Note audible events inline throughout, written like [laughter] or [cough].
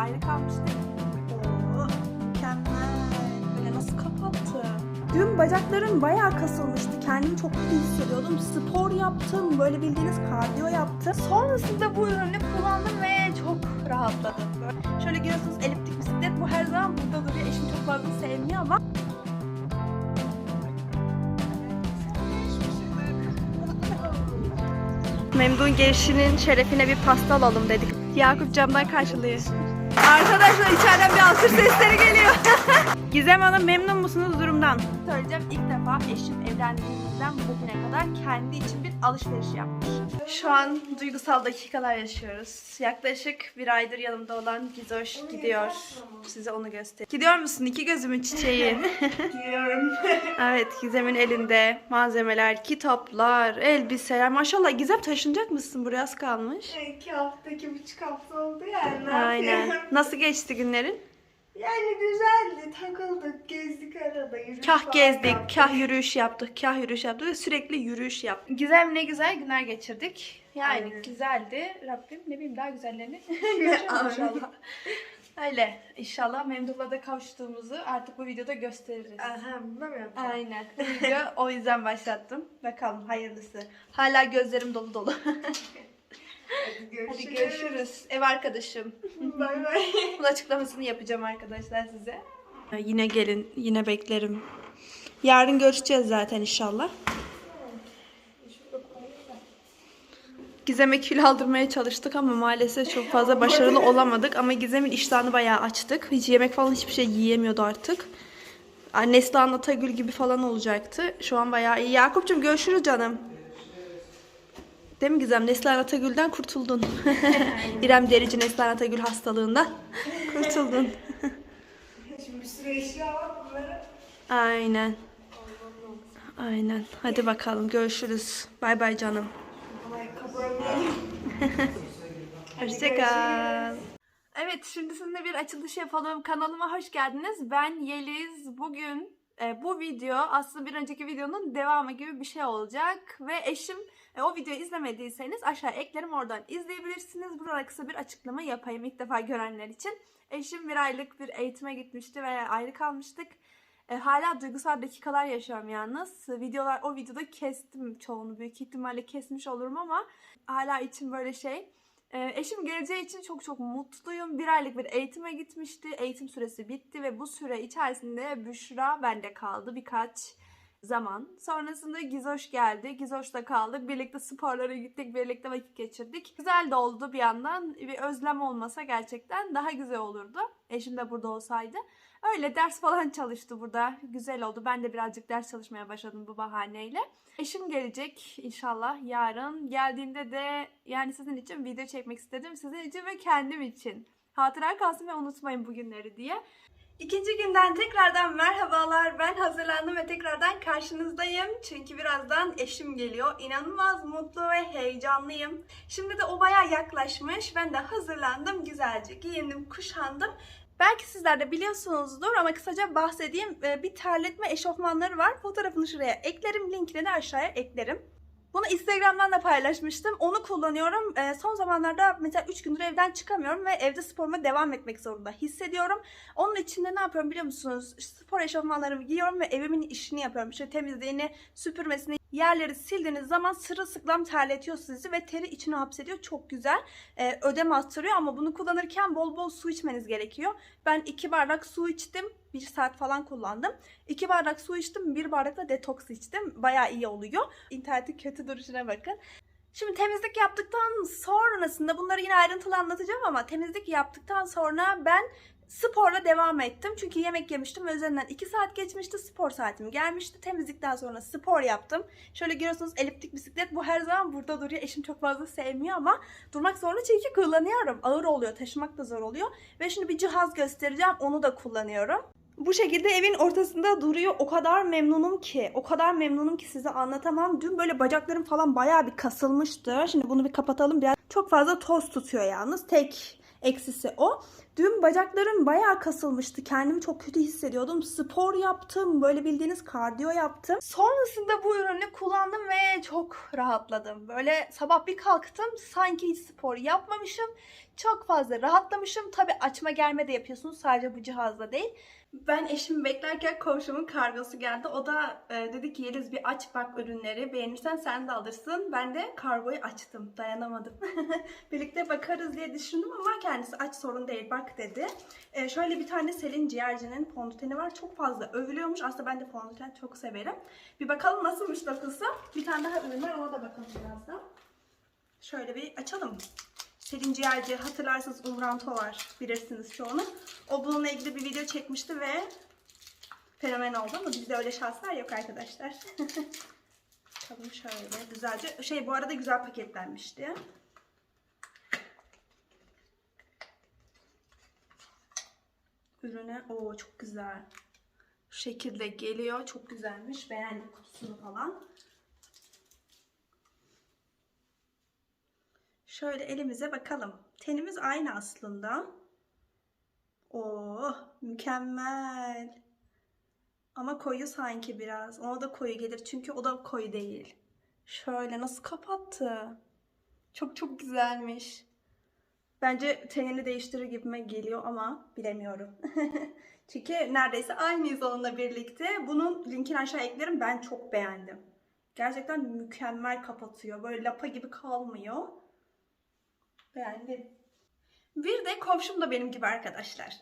ayrı kalmıştık. Oo, mükemmel. Böyle nasıl kapattı? Dün bacaklarım bayağı kasılmıştı. Kendimi çok iyi hissediyordum. Spor yaptım. Böyle bildiğiniz kardiyo yaptım. Sonrasında bu ürünü kullandım ve çok rahatladım. Şöyle görüyorsunuz eliptik bisiklet. Bu her zaman burada duruyor. Eşim çok fazla sevmiyor ama Memdun gelişinin şerefine bir pasta alalım dedik. Yakup camdan karşılıyor. Arkadaşlar içeriden bir alkış sesleri geliyor. [laughs] Gizem Hanım memnun musunuz durumdan? Söyleyeceğim ilk defa eşim evlendiğimizden bugüne kadar kendi için bir alışveriş yapmış. Şu an duygusal dakikalar yaşıyoruz. Yaklaşık bir aydır yanımda olan Gizoş gidiyor. Size onu göster. Gidiyor musun? İki gözümün çiçeği. [laughs] Gidiyorum. [laughs] evet Gizem'in elinde malzemeler, kitaplar, elbiseler. Maşallah Gizem taşınacak mısın? Buraya az kalmış. İki hafta, iki buçuk hafta oldu yani. Ne Aynen. Nasıl geçti günlerin? Yani güzeldi. Takıldık, gezdik arada. Yürüyüş Kah falan gezdik, yaptık. kah yürüyüş yaptık, kah yürüyüş yaptık ve sürekli yürüyüş yaptık. Güzel ne güzel günler geçirdik. Yani Aynen. güzeldi. Rabbim ne bileyim daha güzellerini [laughs] [laughs] Amin. göreceğiz inşallah. Öyle. İnşallah Memduh'la da kavuştuğumuzu artık bu videoda gösteririz. Aha, bunu mu yaptın? Aynen. Bu [laughs] video o yüzden başlattım. Bakalım hayırlısı. Hala gözlerim dolu dolu. Hadi görüşürüz. Hadi görüşürüz. Ev arkadaşım. Bay bay. [laughs] Bunun açıklamasını yapacağım arkadaşlar size. Yine gelin, yine beklerim. Yarın görüşeceğiz zaten inşallah. Gizem'e kilo aldırmaya çalıştık ama maalesef çok fazla başarılı olamadık. Ama Gizem'in iştahını bayağı açtık. Hiç yemek falan hiçbir şey yiyemiyordu artık. Neslihan Atagül gibi falan olacaktı. Şu an bayağı iyi. Yakup'cum görüşürüz canım. Değil mi Gizem? Neslihan Atagül'den kurtuldun. [laughs] İrem Derici Neslihan Atagül hastalığından kurtuldun. Şimdi bir sürü eşya var bunları. Aynen. Aynen. Hadi bakalım görüşürüz. Bay bay canım. [laughs] Hoşçakal. Evet şimdi sizinle bir açılış yapalım. Kanalıma hoş geldiniz. Ben Yeliz. Bugün e, bu video aslında bir önceki videonun devamı gibi bir şey olacak. Ve eşim e, o videoyu izlemediyseniz aşağı eklerim oradan izleyebilirsiniz. Burada kısa bir açıklama yapayım ilk defa görenler için. Eşim bir aylık bir eğitime gitmişti ve ayrı kalmıştık. E, hala duygusal dakikalar yaşıyorum yalnız. Videolar o videoda kestim çoğunu büyük ihtimalle kesmiş olurum ama hala içim böyle şey. Ee, eşim geleceği için çok çok mutluyum. Bir aylık bir eğitime gitmişti. Eğitim süresi bitti ve bu süre içerisinde Büşra bende kaldı birkaç zaman. Sonrasında Gizoş geldi. Gizoş'ta kaldık. Birlikte sporlara gittik. Birlikte vakit geçirdik. Güzel de oldu bir yandan. Bir özlem olmasa gerçekten daha güzel olurdu. Eşim de burada olsaydı. Öyle ders falan çalıştı burada. Güzel oldu. Ben de birazcık ders çalışmaya başladım bu bahaneyle. Eşim gelecek inşallah yarın. Geldiğinde de yani sizin için video çekmek istedim. Sizin için ve kendim için. Hatıra kalsın ve unutmayın bugünleri diye. İkinci günden tekrardan merhabalar. Ben hazırlandım ve tekrardan karşınızdayım. Çünkü birazdan eşim geliyor. İnanılmaz mutlu ve heyecanlıyım. Şimdi de o baya yaklaşmış. Ben de hazırlandım. Güzelce giyindim, kuşandım. Belki sizler de biliyorsunuzdur ama kısaca bahsedeyim. Ee, Bir terletme eşofmanları var. Fotoğrafını şuraya eklerim. Linkini de aşağıya eklerim. Bunu Instagram'dan da paylaşmıştım. Onu kullanıyorum. Ee, son zamanlarda mesela 3 gündür evden çıkamıyorum ve evde sporuma devam etmek zorunda hissediyorum. Onun için de ne yapıyorum biliyor musunuz? Spor eşofmanlarımı giyiyorum ve evimin işini yapıyorum. İşte temizliğini, süpürmesini, yerleri sildiğiniz zaman sırılsıklam terletiyor sizi ve teri içine hapsediyor. Çok güzel. Ee, ödem attırıyor ama bunu kullanırken bol bol su içmeniz gerekiyor. Ben 2 bardak su içtim. 1 saat falan kullandım. 2 bardak su içtim. 1 bardak da detoks içtim. Bayağı iyi oluyor. İnternetin kötü duruşuna bakın. Şimdi temizlik yaptıktan sonrasında bunları yine ayrıntılı anlatacağım ama temizlik yaptıktan sonra ben sporla devam ettim. Çünkü yemek yemiştim ve üzerinden 2 saat geçmişti. Spor saatim gelmişti. Temizlikten sonra spor yaptım. Şöyle görüyorsunuz eliptik bisiklet. Bu her zaman burada duruyor. Eşim çok fazla sevmiyor ama durmak zorunda çünkü kullanıyorum. Ağır oluyor. Taşımak da zor oluyor. Ve şimdi bir cihaz göstereceğim. Onu da kullanıyorum. Bu şekilde evin ortasında duruyor. O kadar memnunum ki. O kadar memnunum ki size anlatamam. Dün böyle bacaklarım falan bayağı bir kasılmıştı. Şimdi bunu bir kapatalım biraz. Çok fazla toz tutuyor yalnız. Tek eksisi o. Dün bacaklarım bayağı kasılmıştı. Kendimi çok kötü hissediyordum. Spor yaptım. Böyle bildiğiniz kardiyo yaptım. Sonrasında bu ürünü kullandım ve çok rahatladım. Böyle sabah bir kalktım sanki hiç spor yapmamışım. Çok fazla rahatlamışım. Tabi açma germe de yapıyorsunuz sadece bu cihazla değil. Ben eşimi beklerken komşumun kargosu geldi. O da e, dedi ki Yeliz bir aç bak ürünleri. Beğenirsen sen de alırsın. Ben de kargoyu açtım. Dayanamadım. [laughs] Birlikte bakarız diye düşündüm ama kendisi aç sorun değil bak dedi. E, şöyle bir tane Selin Ciğerci'nin fondöteni var. Çok fazla övülüyormuş. Aslında ben de fondöten çok severim. Bir bakalım nasılmış dokusu. Bir tane daha ürün var. Ona da bakalım birazdan. Şöyle bir açalım. Selin Ciğerci hatırlarsanız Umranto var bilirsiniz çoğunu. O bununla ilgili bir video çekmişti ve fenomen oldu ama bizde öyle şanslar yok arkadaşlar. [laughs] Bakalım şöyle güzelce. Şey bu arada güzel paketlenmişti. Ürüne o çok güzel. Şu şekilde geliyor. Çok güzelmiş. Beğendim kutusunu falan. Şöyle elimize bakalım. Tenimiz aynı aslında. Oh, mükemmel. Ama koyu sanki biraz. Ona da koyu gelir çünkü o da koyu değil. Şöyle nasıl kapattı? Çok çok güzelmiş. Bence tenini değiştirir gibime geliyor ama bilemiyorum. [laughs] çünkü neredeyse aynıyız onunla birlikte. Bunun linkini aşağı eklerim. Ben çok beğendim. Gerçekten mükemmel kapatıyor. Böyle lapa gibi kalmıyor. Beğendim. Bir de komşum da benim gibi arkadaşlar.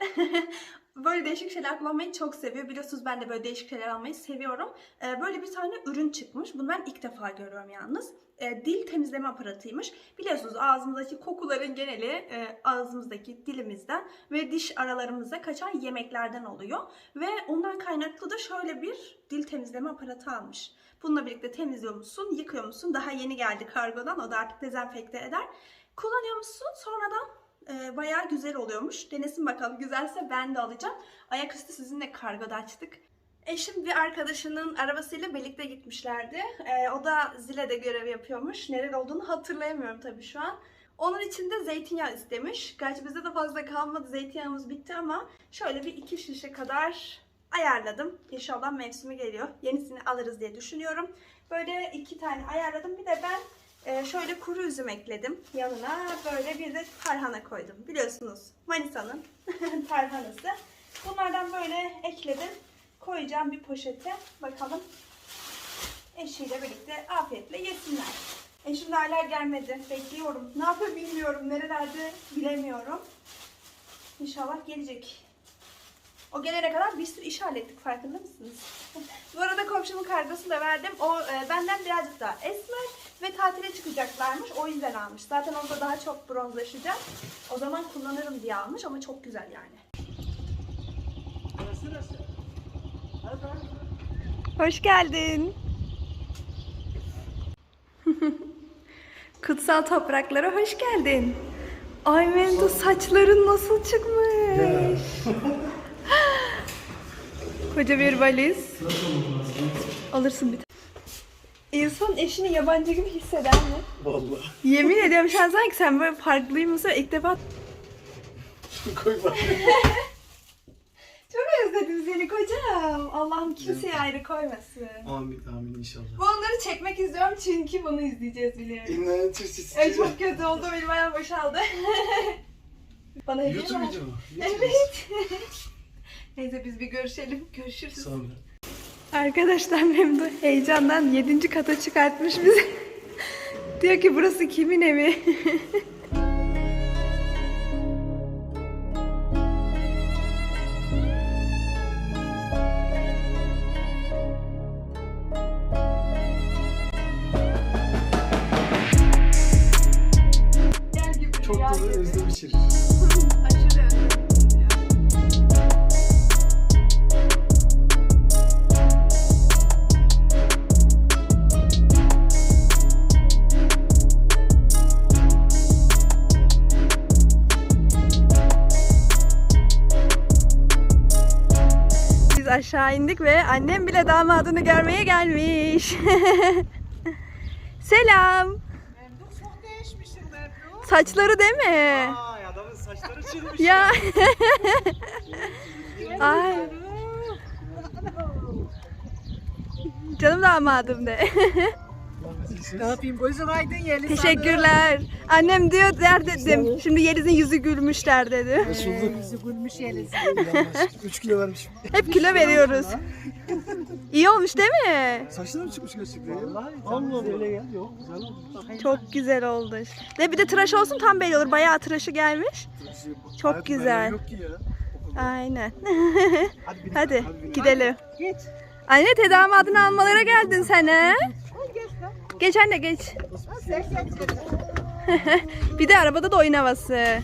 [laughs] böyle değişik şeyler kullanmayı çok seviyor. Biliyorsunuz ben de böyle değişik şeyler almayı seviyorum. Ee, böyle bir tane ürün çıkmış. Bunu ben ilk defa görüyorum yalnız. Ee, dil temizleme aparatıymış. Biliyorsunuz ağzımızdaki kokuların geneli e, ağzımızdaki dilimizden ve diş aralarımıza kaçan yemeklerden oluyor. Ve ondan kaynaklı da şöyle bir dil temizleme aparatı almış. Bununla birlikte temizliyor musun, yıkıyor musun? Daha yeni geldi kargodan. O da artık dezenfekte eder. Kullanıyor musun? Sonradan e, bayağı güzel oluyormuş. Denesin bakalım. Güzelse ben de alacağım. Ayaküstü sizinle kargoda açtık. Eşim bir arkadaşının arabasıyla birlikte gitmişlerdi. E, o da Zile'de görev yapıyormuş. Nerede olduğunu hatırlayamıyorum tabii şu an. Onun için de zeytinyağı istemiş. Gerçi bizde de fazla kalmadı. Zeytinyağımız bitti ama şöyle bir iki şişe kadar ayarladım. İnşallah mevsimi geliyor. Yenisini alırız diye düşünüyorum. Böyle iki tane ayarladım. Bir de ben ee, şöyle kuru üzüm ekledim yanına. Böyle bir de tarhana koydum. Biliyorsunuz Manisa'nın [laughs] tarhanası. Bunlardan böyle ekledim. Koyacağım bir poşete. Bakalım eşiyle birlikte afiyetle yesinler. Eşim de hala gelmedi. Bekliyorum. Ne yapıyor bilmiyorum. Nerelerde bilemiyorum. İnşallah gelecek. O gelene kadar bir sürü iş hallettik farkında mısınız? [laughs] Bu arada komşumun kargosunu da verdim. O e, benden birazcık daha esmer ve tatile çıkacaklarmış. O yüzden almış. Zaten onda daha çok bronzlaşacak. O zaman kullanırım diye almış ama çok güzel yani. Hoş geldin. Kutsal topraklara hoş geldin. Ay Mendo saçların nasıl çıkmış? [laughs] Koca bir valiz. Alırsın bir tane. İnsan eşini yabancı gibi hisseder mi? Vallahi. Yemin ediyorum şu an sanki sen böyle farklıymışsın. İlk defa Koy bak. [laughs] çok özledim seni kocam. Allah'ım kimseye ayrı koymasın. Amin amin inşallah. Bu onları çekmek istiyorum çünkü bunu izleyeceğiz biliyorum. İnanın türsüz. Ay çok kötü oldu benim ayağım boşaldı. [laughs] Bana hediye YouTube mi? video mu? Evet. [laughs] Neyse biz bir görüşelim. Görüşürüz. Sonra. Arkadaşlar Memdu heyecandan 7. kata çıkartmış bizi. [laughs] Diyor ki burası kimin evi? [laughs] Biz aşağı indik ve annem bile damadını görmeye gelmiş. [laughs] Selam. Memduh çok değişmişsin Memduh. Saçları değil mi? Ay adamın Saçları çürümüş. Ya. [laughs] Ay. Canım damadım de. [laughs] Ne yapayım gözün aydın Yeliz Teşekkürler. Annem diyor der dedim. Şimdi Yeliz'in yüzü gülmüşler dedi. Hoş bulduk. Yüzü gülmüş Yeliz. 3 [laughs] kilo vermişim. Hep kilo veriyoruz. İyi olmuş değil mi? Saçları mı çıkmış gerçekten ya? Allah Allah. Öyle gel. Yok güzel olmuş. Çok güzel oldu. Ve bir de tıraş olsun tam belli olur. Bayağı tıraşı gelmiş. Çok Hayatım, güzel. Yok ki ya. Aynen. [laughs] Hadi, Hadi hadi. gidelim. Geç. Anne tedavi adını almalara geldin sen he? Geç anne geç. [laughs] bir de arabada da oyun havası.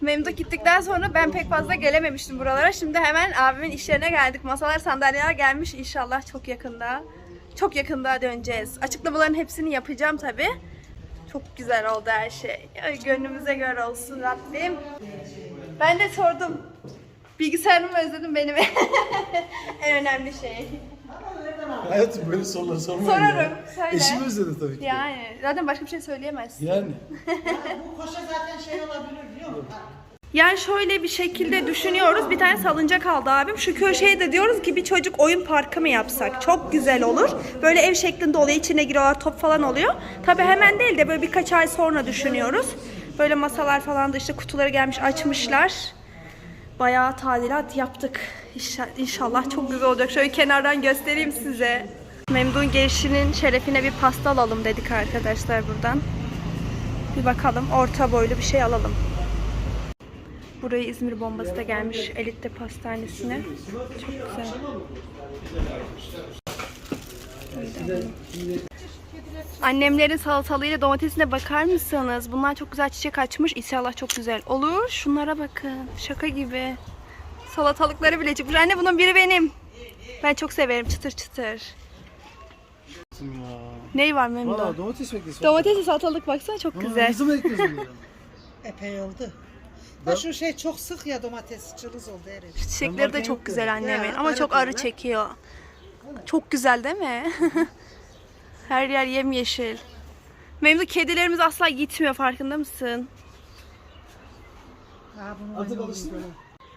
Memduh gittikten sonra ben pek fazla gelememiştim buralara. Şimdi hemen abimin iş yerine geldik. Masalar, sandalyeler gelmiş inşallah çok yakında. Çok yakında döneceğiz. Açıklamaların hepsini yapacağım tabi. Çok güzel oldu her şey. Gönlümüze göre olsun Rabbim. Ben de sordum. Bilgisayarımı özledim benim. [laughs] en önemli şey. Hayatım böyle sorular sorma. Sorarım, söyle. Eşimi özledim tabii ki. Yani zaten başka bir şey söyleyemezsin. Yani. Yani şöyle bir şekilde düşünüyoruz. Bir tane salıncak aldı abim. Şu köşeye de diyoruz ki bir çocuk oyun parkı mı yapsak? Çok güzel olur. Böyle ev şeklinde oluyor. içine giriyorlar. Top falan oluyor. Tabii hemen değil de böyle birkaç ay sonra düşünüyoruz. Böyle masalar falan da işte kutuları gelmiş açmışlar. Bayağı tadilat yaptık. İnşa- İnşallah çok güzel olacak. Şöyle kenardan göstereyim size. Memdun gelişinin şerefine bir pasta alalım dedik arkadaşlar buradan. Bir bakalım orta boylu bir şey alalım. Buraya İzmir bombası da gelmiş Elit'te pastanesine. Çok güzel. Annemlerin salatalığıyla domatesine bakar mısınız? Bunlar çok güzel çiçek açmış. İnşallah çok güzel olur. Şunlara bakın. Şaka gibi. Salatalıkları bile çıkmış. Anne bunun biri benim. Ben çok severim çıtır çıtır. Ya. Ney var Memdu? Valla domates beklesi. Domatesli salatalık baksana çok Güzel. güzel. Ne zaman ekliyorsun bunu? [laughs] Epey oldu. Da şu şey çok sık ya domates cılız oldu herif. Çiçekleri de çok güzel annemin Ya, ama çok arı çekiyor. Çok güzel değil mi? [laughs] Her yer yemyeşil. Memnun kedilerimiz asla gitmiyor farkında mısın? Artık alıştın mı?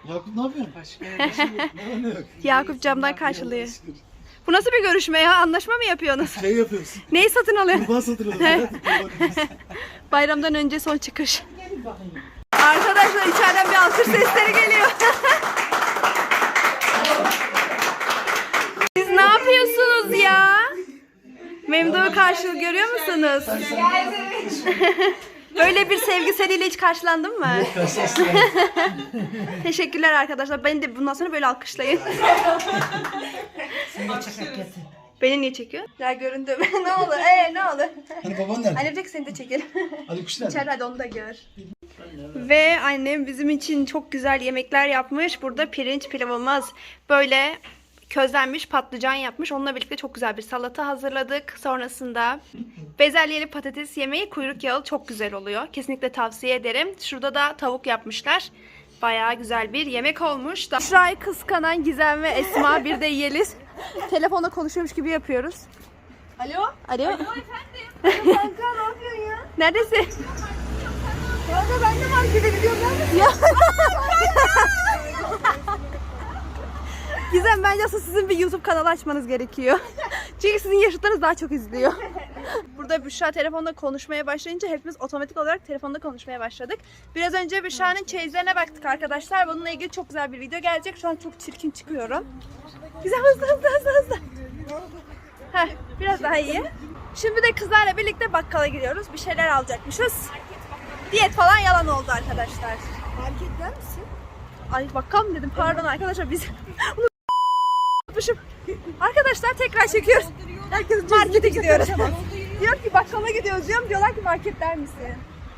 Yakup ne yapıyorsun? Başka [laughs] Ne yok? Yakup camdan karşılıyor. Bu nasıl bir görüşme ya? Anlaşma mı yapıyorsunuz? Şey yapıyorsun. Neyi satın alıyorsun? Kurban satın ediyorsun. [laughs] Bayramdan önce son çıkış. Arkadaşlar içeriden bir alkış sesleri geliyor. Siz ne yapıyorsunuz ya? Memduh'u karşılığı görüyor musunuz? [laughs] Böyle bir sevgiseliyle hiç karşılandın mı? [laughs] Teşekkürler arkadaşlar. Beni de bundan sonra böyle alkışlayın. [laughs] Beni niye çekiyor? Ya göründüm. ne oldu? Ee ne oldu? Hani baban nerede? Annem diyor ki seni de çekelim. Hadi kuş nerede? İçeride hadi onu da gör. Ve annem bizim için çok güzel yemekler yapmış. Burada pirinç pilavımız böyle közlenmiş patlıcan yapmış. Onunla birlikte çok güzel bir salata hazırladık. Sonrasında bezelyeli patates yemeği kuyruk yağı çok güzel oluyor. Kesinlikle tavsiye ederim. Şurada da tavuk yapmışlar. Bayağı güzel bir yemek olmuş. Şurayı kıskanan Gizem ve Esma bir de Yeliz. Telefonla konuşuyormuş gibi yapıyoruz. Alo? Alo? Alo efendim. Kanka ne yapıyorsun ya? Neredesin? Kanka ben de markete gidiyorum. Ya. Gizem bence aslında sizin bir YouTube kanalı açmanız gerekiyor. [laughs] Çünkü sizin yaşıtlarınız daha çok izliyor. [laughs] Burada Büşra telefonda konuşmaya başlayınca hepimiz otomatik olarak telefonda konuşmaya başladık. Biraz önce Büşra'nın çeyizlerine baktık arkadaşlar. Bununla ilgili çok güzel bir video gelecek. Şu an çok çirkin çıkıyorum. Gizem hızlı hızlı hızlı hızlı. Heh, biraz daha iyi. Şimdi de kızlarla birlikte bakkala gidiyoruz. Bir şeyler alacakmışız. Diyet falan yalan oldu arkadaşlar. Marketler misin? Ay bakkal mı dedim pardon arkadaşlar biz unutmuşum. Arkadaşlar tekrar çekiyoruz. Herkes markete gidiyoruz. Diyor ki bakkala gidiyoruz diyorum. Diyorlar ki marketler misin?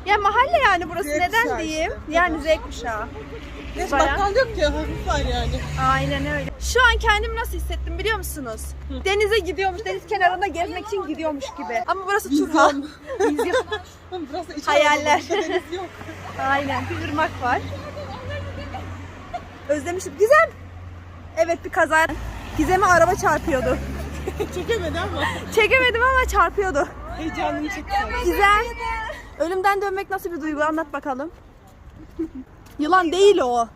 Ya mahalle yani burası Z neden kuşağı diyeyim? işte. Yani Z kuşağı. Hiç Bayağı. bakkal yok ki hafif var yani. Aynen öyle. Şu an kendimi nasıl hissettim biliyor musunuz? Denize gidiyormuş, deniz kenarında gezmek için gidiyormuş gibi. Ama burası. Vizyon. [laughs] Burası iç Hayaller. Anadolu'da deniz yok. [laughs] Aynen bir ırmak var. Özlemişim. Gizem! Evet bir kaza. Gizem'e araba çarpıyordu. [laughs] Çekemedi ama. Çekemedim ama çarpıyordu. Heyecanını çekti. Gizem. Ölümden dönmek nasıl bir duygu anlat bakalım. Yılan değil o.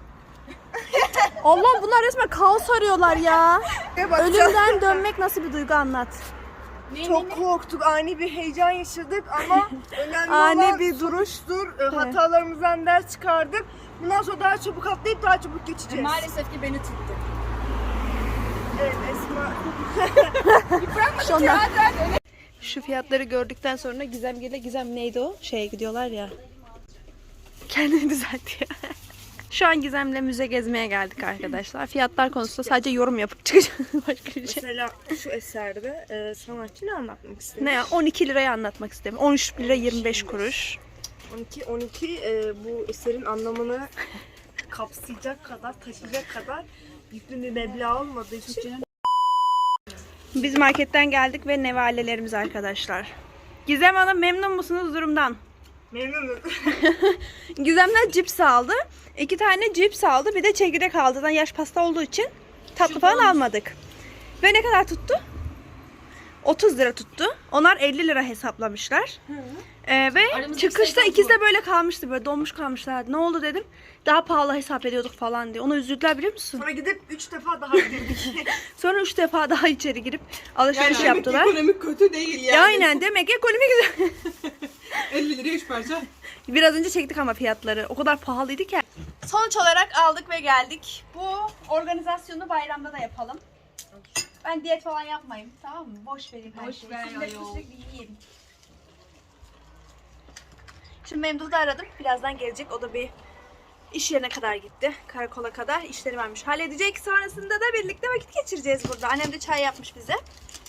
Allah bunlar resmen kaos arıyorlar ya. Ölümden dönmek nasıl bir duygu anlat. Çok korktuk. Ani bir heyecan yaşadık ama [laughs] önemli Ani olan bir duruş. sonuçtur. E, Hatalarımızdan ders çıkardık. Bundan sonra daha çabuk atlayıp daha çabuk geçeceğiz. Maalesef ki beni tuttu. Esma. Şundan. [laughs] Şu fiyatları gördükten sonra Gizem gele Gizem neydi o? Şeye gidiyorlar ya. Kendini düzeltiyor. [laughs] Şu an Gizem'le müze gezmeye geldik arkadaşlar. Fiyatlar konusunda sadece yorum yapıp çıkacağız. [laughs] Başka bir şey. Mesela şu eserde e, sanatçı ne anlatmak istemiş? Ne ya? 12 lirayı anlatmak istedim. 13 lira 25 kuruş. 12 12 e, bu eserin anlamını kapsayacak kadar, taşıyacak kadar yüklü bir meblağ olmadığı için Biz marketten geldik ve nevalelerimiz arkadaşlar. Gizem Hanım memnun musunuz durumdan? memnunum. [laughs] Gizem'den cips aldı. İki tane cips aldı. Bir de çekirdek aldı. Zaten yaş pasta olduğu için tatlı falan almadık. Ve ne kadar tuttu? 30 lira tuttu. Onlar 50 lira hesaplamışlar. Ee, ve Aramızda çıkışta ikisi de böyle kalmıştı. Böyle donmuş kalmışlardı. Ne oldu dedim. Daha pahalı hesap ediyorduk falan diye. Ona üzüldüler biliyor musun? Sonra gidip 3 defa daha girdik. [laughs] Sonra üç defa daha içeri girip alışveriş yaptılar. Ekonomik kötü değil yani. Ya aynen demek ki ekonomi güzel. [laughs] 50 liraya 3 parça. Biraz önce çektik ama fiyatları. O kadar pahalıydı ki. Sonuç olarak aldık ve geldik. Bu organizasyonu bayramda da yapalım. Ben diyet falan yapmayayım. Tamam mı? Boş vereyim her Boş şeyi. ver ayol. sürekli. Şimdi Memduh'u da aradım. Birazdan gelecek. O da bir iş yerine kadar gitti. Karakola kadar işleri varmış. Halledecek. Sonrasında da birlikte vakit geçireceğiz burada. Annem de çay yapmış bize.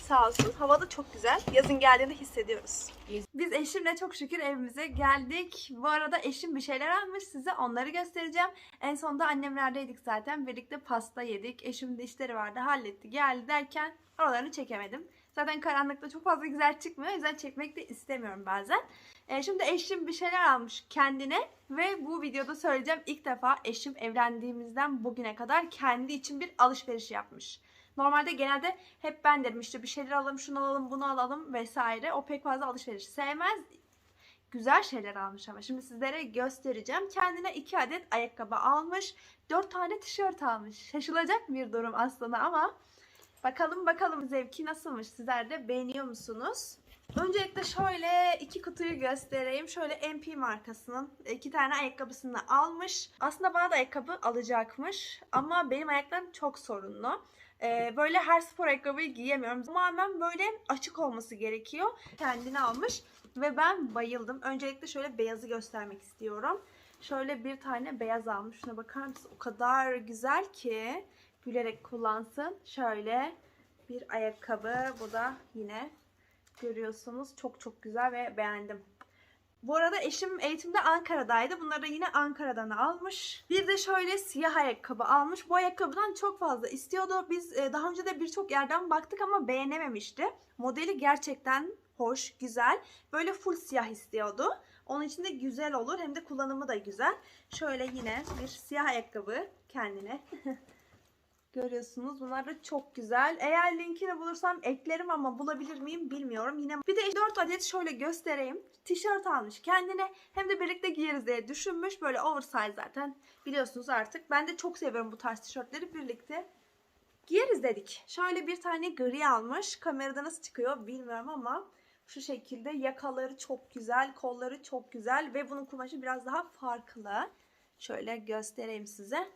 Sağ olsun. Hava da çok güzel. Yazın geldiğinde hissediyoruz. Biz eşimle çok şükür evimize geldik. Bu arada eşim bir şeyler almış size onları göstereceğim. En sonunda annemlerdeydik zaten. Birlikte pasta yedik. Eşimin de işleri vardı halletti geldi derken oralarını çekemedim. Zaten karanlıkta çok fazla güzel çıkmıyor. O yüzden çekmek de istemiyorum bazen. Ee, şimdi eşim bir şeyler almış kendine ve bu videoda söyleyeceğim ilk defa eşim evlendiğimizden bugüne kadar kendi için bir alışveriş yapmış. Normalde genelde hep ben derim işte bir şeyler alalım, şunu alalım, bunu alalım vesaire. O pek fazla alışveriş sevmez. Güzel şeyler almış ama şimdi sizlere göstereceğim. Kendine iki adet ayakkabı almış. Dört tane tişört almış. Şaşılacak bir durum aslında ama bakalım bakalım zevki nasılmış. Sizler de beğeniyor musunuz? Öncelikle şöyle iki kutuyu göstereyim. Şöyle MP markasının iki tane ayakkabısını almış. Aslında bana da ayakkabı alacakmış. Ama benim ayaklarım çok sorunlu. Ee, böyle her spor ayakkabıyı giyemiyorum. Tamamen böyle açık olması gerekiyor. Kendini almış ve ben bayıldım. Öncelikle şöyle beyazı göstermek istiyorum. Şöyle bir tane beyaz almış. Şuna bakar mısın? O kadar güzel ki gülerek kullansın. Şöyle bir ayakkabı. Bu da yine görüyorsunuz. Çok çok güzel ve beğendim. Bu arada eşim eğitimde Ankara'daydı. Bunları yine Ankara'dan almış. Bir de şöyle siyah ayakkabı almış. Bu ayakkabıdan çok fazla istiyordu. Biz e, daha önce de birçok yerden baktık ama beğenememişti. Modeli gerçekten hoş, güzel. Böyle full siyah istiyordu. Onun için de güzel olur. Hem de kullanımı da güzel. Şöyle yine bir siyah ayakkabı kendine. [laughs] Görüyorsunuz. Bunlar da çok güzel. Eğer linkini bulursam eklerim ama bulabilir miyim bilmiyorum. Yine bir de 4 adet şöyle göstereyim. Tişört almış kendine. Hem de birlikte giyeriz diye düşünmüş. Böyle oversize zaten. Biliyorsunuz artık. Ben de çok seviyorum bu tarz tişörtleri. Birlikte giyeriz dedik. Şöyle bir tane gri almış. Kamerada nasıl çıkıyor bilmiyorum ama şu şekilde yakaları çok güzel, kolları çok güzel ve bunun kumaşı biraz daha farklı. Şöyle göstereyim size.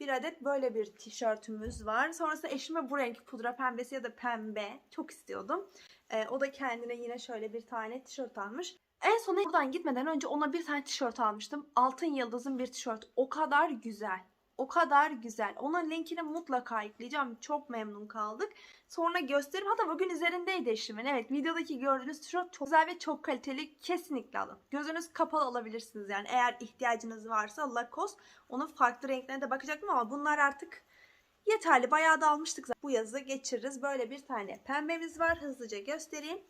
Bir adet böyle bir tişörtümüz var. Sonrasında eşime bu renk pudra pembesi ya da pembe çok istiyordum. Ee, o da kendine yine şöyle bir tane tişört almış. En son buradan gitmeden önce ona bir tane tişört almıştım. Altın Yıldız'ın bir tişört. O kadar güzel. O kadar güzel. Onun linkini mutlaka ekleyeceğim. Çok memnun kaldık. Sonra gösterim. Hatta bugün üzerindeydi eşimin. Evet videodaki gördüğünüz tişört çok güzel ve çok kaliteli. Kesinlikle alın. Gözünüz kapalı alabilirsiniz yani. Eğer ihtiyacınız varsa Lacoste. Onun farklı renklerine de bakacaktım ama bunlar artık yeterli. Bayağı da almıştık zaten. Bu yazı geçiririz. Böyle bir tane pembemiz var. Hızlıca göstereyim.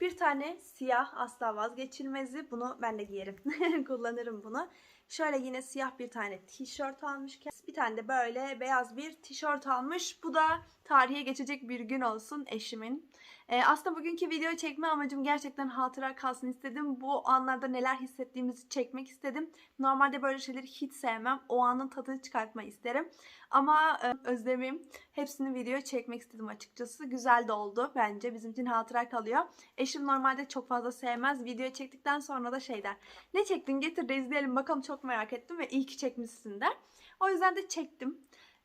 Bir tane siyah asla vazgeçilmezi. Bunu ben de giyerim. [laughs] Kullanırım bunu. Şöyle yine siyah bir tane tişört almış. Bir tane de böyle beyaz bir tişört almış. Bu da tarihe geçecek bir gün olsun eşimin. Ee, aslında bugünkü video çekme amacım gerçekten hatıra kalsın istedim. Bu anlarda neler hissettiğimizi çekmek istedim. Normalde böyle şeyleri hiç sevmem. O anın tadını çıkartmayı isterim. Ama e, özlemim hepsini video çekmek istedim açıkçası. Güzel de oldu bence. Bizim için hatıra kalıyor. Eşim normalde çok fazla sevmez. Video çektikten sonra da şey der. Ne çektin getir de izleyelim bakalım çok merak ettim ve iyi ki çekmişsin der. O yüzden de çektim.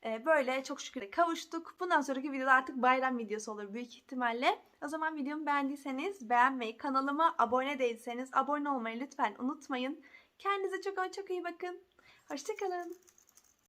Ee, böyle çok şükür kavuştuk. Bundan sonraki videoda artık bayram videosu olur büyük ihtimalle. O zaman videomu beğendiyseniz beğenmeyi, kanalıma abone değilseniz abone olmayı lütfen unutmayın. Kendinize çok ama çok iyi bakın. Hoşçakalın.